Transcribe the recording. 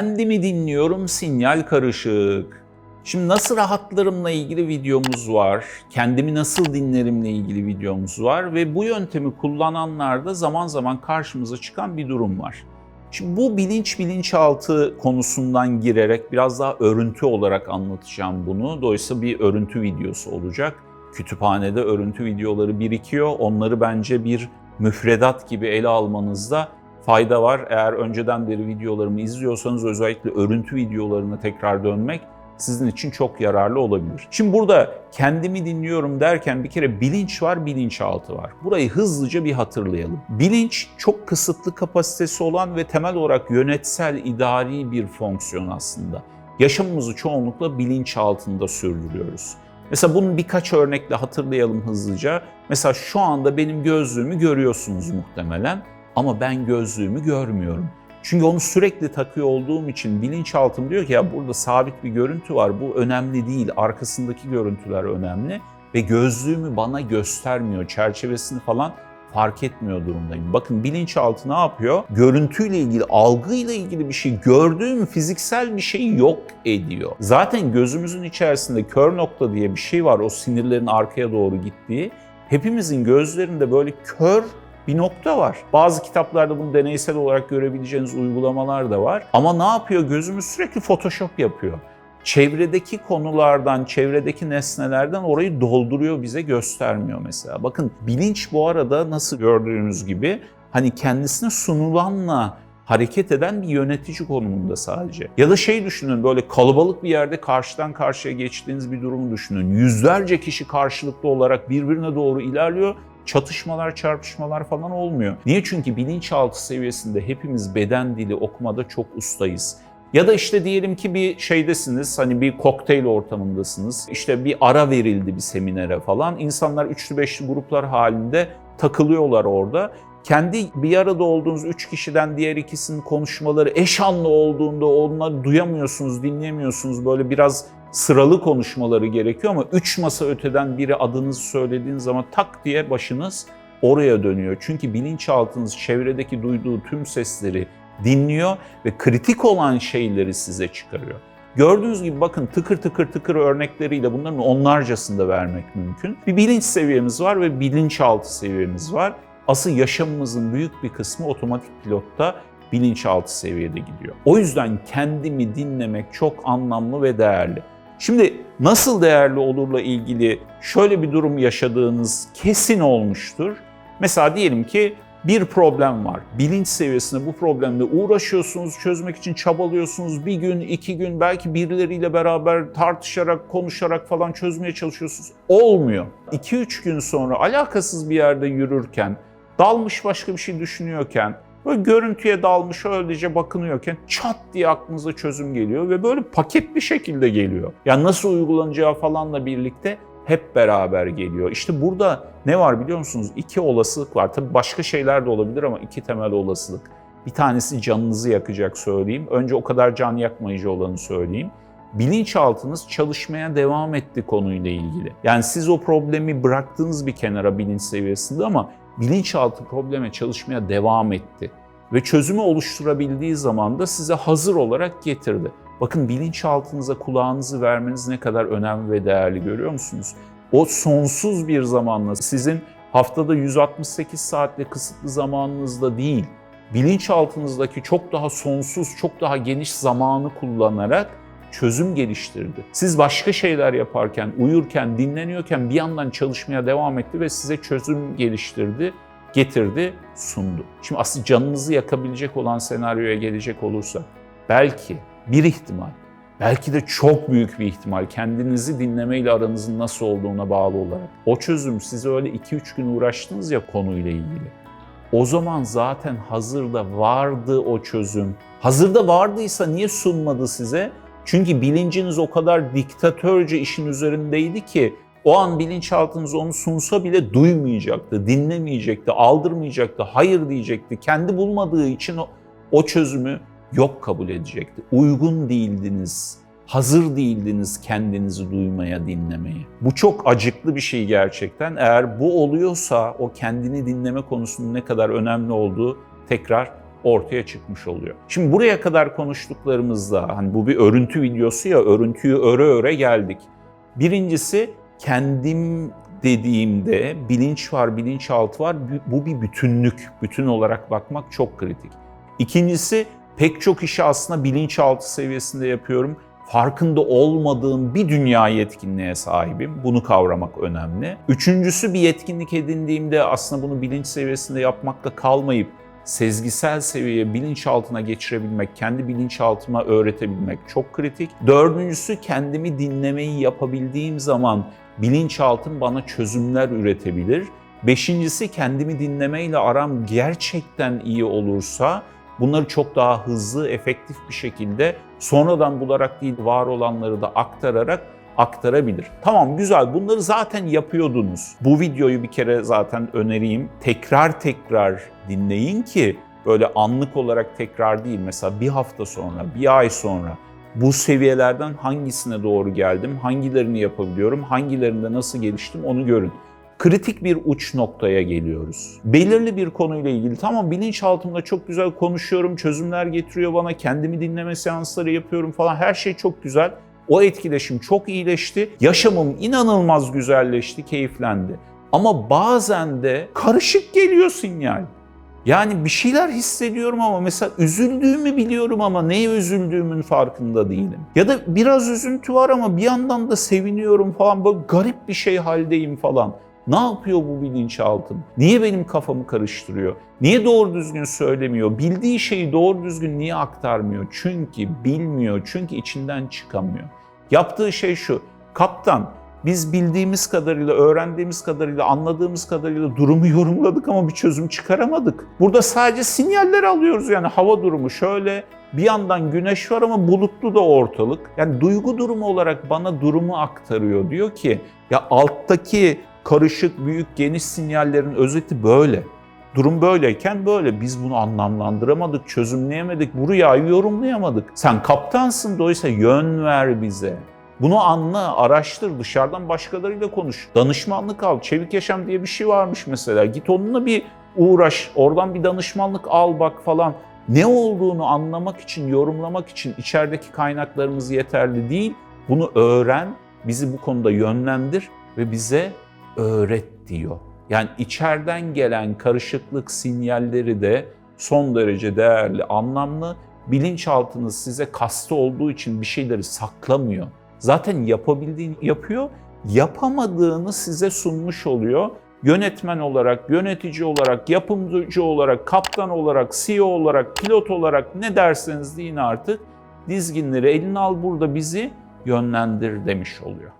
Kendimi dinliyorum sinyal karışık. Şimdi nasıl rahatlarımla ilgili videomuz var. Kendimi nasıl dinlerimle ilgili videomuz var ve bu yöntemi kullananlarda zaman zaman karşımıza çıkan bir durum var. Şimdi bu bilinç bilinçaltı konusundan girerek biraz daha örüntü olarak anlatacağım bunu. Dolayısıyla bir örüntü videosu olacak. Kütüphanede örüntü videoları birikiyor. Onları bence bir müfredat gibi ele almanızda fayda var. Eğer önceden beri videolarımı izliyorsanız özellikle örüntü videolarına tekrar dönmek sizin için çok yararlı olabilir. Şimdi burada kendimi dinliyorum derken bir kere bilinç var, bilinçaltı var. Burayı hızlıca bir hatırlayalım. Bilinç çok kısıtlı kapasitesi olan ve temel olarak yönetsel, idari bir fonksiyon aslında. Yaşamımızı çoğunlukla bilinç altında sürdürüyoruz. Mesela bunun birkaç örnekle hatırlayalım hızlıca. Mesela şu anda benim gözlüğümü görüyorsunuz muhtemelen ama ben gözlüğümü görmüyorum. Çünkü onu sürekli takıyor olduğum için bilinçaltım diyor ki ya burada sabit bir görüntü var. Bu önemli değil. Arkasındaki görüntüler önemli ve gözlüğümü bana göstermiyor. Çerçevesini falan fark etmiyor durumdayım. Bakın bilinçaltı ne yapıyor? Görüntüyle ilgili, algıyla ilgili bir şey, gördüğüm fiziksel bir şeyi yok ediyor. Zaten gözümüzün içerisinde kör nokta diye bir şey var. O sinirlerin arkaya doğru gittiği. Hepimizin gözlerinde böyle kör bir nokta var. Bazı kitaplarda bunu deneysel olarak görebileceğiniz uygulamalar da var. Ama ne yapıyor? Gözümüz sürekli Photoshop yapıyor. Çevredeki konulardan, çevredeki nesnelerden orayı dolduruyor, bize göstermiyor mesela. Bakın bilinç bu arada nasıl gördüğünüz gibi hani kendisine sunulanla hareket eden bir yönetici konumunda sadece. Ya da şey düşünün böyle kalabalık bir yerde karşıdan karşıya geçtiğiniz bir durumu düşünün. Yüzlerce kişi karşılıklı olarak birbirine doğru ilerliyor çatışmalar, çarpışmalar falan olmuyor. Niye? Çünkü bilinçaltı seviyesinde hepimiz beden dili okumada çok ustayız. Ya da işte diyelim ki bir şeydesiniz, hani bir kokteyl ortamındasınız. İşte bir ara verildi bir seminere falan. İnsanlar üçlü beşli gruplar halinde takılıyorlar orada. Kendi bir arada olduğunuz üç kişiden diğer ikisinin konuşmaları eş anlı olduğunda onları duyamıyorsunuz, dinleyemiyorsunuz. Böyle biraz sıralı konuşmaları gerekiyor ama üç masa öteden biri adınızı söylediğiniz zaman tak diye başınız oraya dönüyor. Çünkü bilinçaltınız çevredeki duyduğu tüm sesleri dinliyor ve kritik olan şeyleri size çıkarıyor. Gördüğünüz gibi bakın tıkır tıkır tıkır örnekleriyle bunların onlarcasını da vermek mümkün. Bir bilinç seviyemiz var ve bilinçaltı seviyemiz var. Asıl yaşamımızın büyük bir kısmı otomatik pilotta bilinçaltı seviyede gidiyor. O yüzden kendimi dinlemek çok anlamlı ve değerli. Şimdi nasıl değerli olurla ilgili şöyle bir durum yaşadığınız kesin olmuştur. Mesela diyelim ki bir problem var. Bilinç seviyesinde bu problemle uğraşıyorsunuz, çözmek için çabalıyorsunuz. Bir gün, iki gün belki birileriyle beraber tartışarak, konuşarak falan çözmeye çalışıyorsunuz. Olmuyor. 2-3 gün sonra alakasız bir yerde yürürken, dalmış başka bir şey düşünüyorken, böyle görüntüye dalmış öylece bakınıyorken çat diye aklınıza çözüm geliyor ve böyle paket bir şekilde geliyor. Yani nasıl uygulanacağı falanla birlikte hep beraber geliyor. İşte burada ne var biliyor musunuz? İki olasılık var. Tabii başka şeyler de olabilir ama iki temel olasılık. Bir tanesi canınızı yakacak söyleyeyim. Önce o kadar can yakmayıcı olanı söyleyeyim. Bilinçaltınız çalışmaya devam etti konuyla ilgili. Yani siz o problemi bıraktınız bir kenara bilinç seviyesinde ama bilinçaltı probleme çalışmaya devam etti. Ve çözümü oluşturabildiği zaman da size hazır olarak getirdi. Bakın bilinçaltınıza kulağınızı vermeniz ne kadar önemli ve değerli görüyor musunuz? O sonsuz bir zamanla sizin haftada 168 saatle kısıtlı zamanınızda değil, bilinçaltınızdaki çok daha sonsuz, çok daha geniş zamanı kullanarak çözüm geliştirdi. Siz başka şeyler yaparken, uyurken, dinleniyorken bir yandan çalışmaya devam etti ve size çözüm geliştirdi, getirdi, sundu. Şimdi aslında canınızı yakabilecek olan senaryoya gelecek olursa belki bir ihtimal, belki de çok büyük bir ihtimal kendinizi dinlemeyle aranızın nasıl olduğuna bağlı olarak. O çözüm size öyle 2-3 gün uğraştınız ya konuyla ilgili. O zaman zaten hazırda vardı o çözüm. Hazırda vardıysa niye sunmadı size? Çünkü bilinciniz o kadar diktatörce işin üzerindeydi ki o an bilinçaltınız onu sunsa bile duymayacaktı, dinlemeyecekti, aldırmayacaktı, hayır diyecekti. Kendi bulmadığı için o, o çözümü yok kabul edecekti. Uygun değildiniz, hazır değildiniz kendinizi duymaya, dinlemeye. Bu çok acıklı bir şey gerçekten. Eğer bu oluyorsa o kendini dinleme konusunun ne kadar önemli olduğu tekrar ortaya çıkmış oluyor. Şimdi buraya kadar konuştuklarımızda hani bu bir örüntü videosu ya örüntüyü öre öre geldik. Birincisi kendim dediğimde bilinç var, bilinçaltı var. Bu bir bütünlük. Bütün olarak bakmak çok kritik. İkincisi pek çok işi aslında bilinçaltı seviyesinde yapıyorum. Farkında olmadığım bir dünya yetkinliğe sahibim. Bunu kavramak önemli. Üçüncüsü bir yetkinlik edindiğimde aslında bunu bilinç seviyesinde yapmakla kalmayıp sezgisel seviyeye bilinçaltına geçirebilmek, kendi bilinçaltıma öğretebilmek çok kritik. Dördüncüsü kendimi dinlemeyi yapabildiğim zaman bilinçaltım bana çözümler üretebilir. Beşincisi kendimi dinlemeyle aram gerçekten iyi olursa bunları çok daha hızlı, efektif bir şekilde sonradan bularak değil var olanları da aktararak aktarabilir. Tamam güzel bunları zaten yapıyordunuz. Bu videoyu bir kere zaten önereyim. Tekrar tekrar dinleyin ki böyle anlık olarak tekrar değil mesela bir hafta sonra, bir ay sonra bu seviyelerden hangisine doğru geldim, hangilerini yapabiliyorum, hangilerinde nasıl geliştim onu görün. Kritik bir uç noktaya geliyoruz. Belirli bir konuyla ilgili tamam bilinçaltımda çok güzel konuşuyorum, çözümler getiriyor bana, kendimi dinleme seansları yapıyorum falan her şey çok güzel. O etkileşim çok iyileşti. Yaşamım inanılmaz güzelleşti, keyiflendi. Ama bazen de karışık geliyor sinyal. Yani bir şeyler hissediyorum ama mesela üzüldüğümü biliyorum ama neye üzüldüğümün farkında değilim. Ya da biraz üzüntü var ama bir yandan da seviniyorum falan böyle garip bir şey haldeyim falan. Ne yapıyor bu bilinçaltım? Niye benim kafamı karıştırıyor? Niye doğru düzgün söylemiyor? Bildiği şeyi doğru düzgün niye aktarmıyor? Çünkü bilmiyor, çünkü içinden çıkamıyor. Yaptığı şey şu, kaptan biz bildiğimiz kadarıyla, öğrendiğimiz kadarıyla, anladığımız kadarıyla durumu yorumladık ama bir çözüm çıkaramadık. Burada sadece sinyaller alıyoruz yani hava durumu şöyle, bir yandan güneş var ama bulutlu da ortalık. Yani duygu durumu olarak bana durumu aktarıyor. Diyor ki ya alttaki karışık, büyük, geniş sinyallerin özeti böyle. Durum böyleyken böyle. Biz bunu anlamlandıramadık, çözümleyemedik, bu rüyayı yorumlayamadık. Sen kaptansın dolayısıyla yön ver bize. Bunu anla, araştır, dışarıdan başkalarıyla konuş. Danışmanlık al. Çevik Yaşam diye bir şey varmış mesela. Git onunla bir uğraş, oradan bir danışmanlık al bak falan. Ne olduğunu anlamak için, yorumlamak için içerideki kaynaklarımız yeterli değil. Bunu öğren, bizi bu konuda yönlendir ve bize öğret diyor. Yani içeriden gelen karışıklık sinyalleri de son derece değerli, anlamlı. Bilinçaltınız size kastı olduğu için bir şeyleri saklamıyor. Zaten yapabildiğini yapıyor, yapamadığını size sunmuş oluyor. Yönetmen olarak, yönetici olarak, yapımcı olarak, kaptan olarak, CEO olarak, pilot olarak ne derseniz deyin artık dizginleri eline al burada bizi yönlendir demiş oluyor.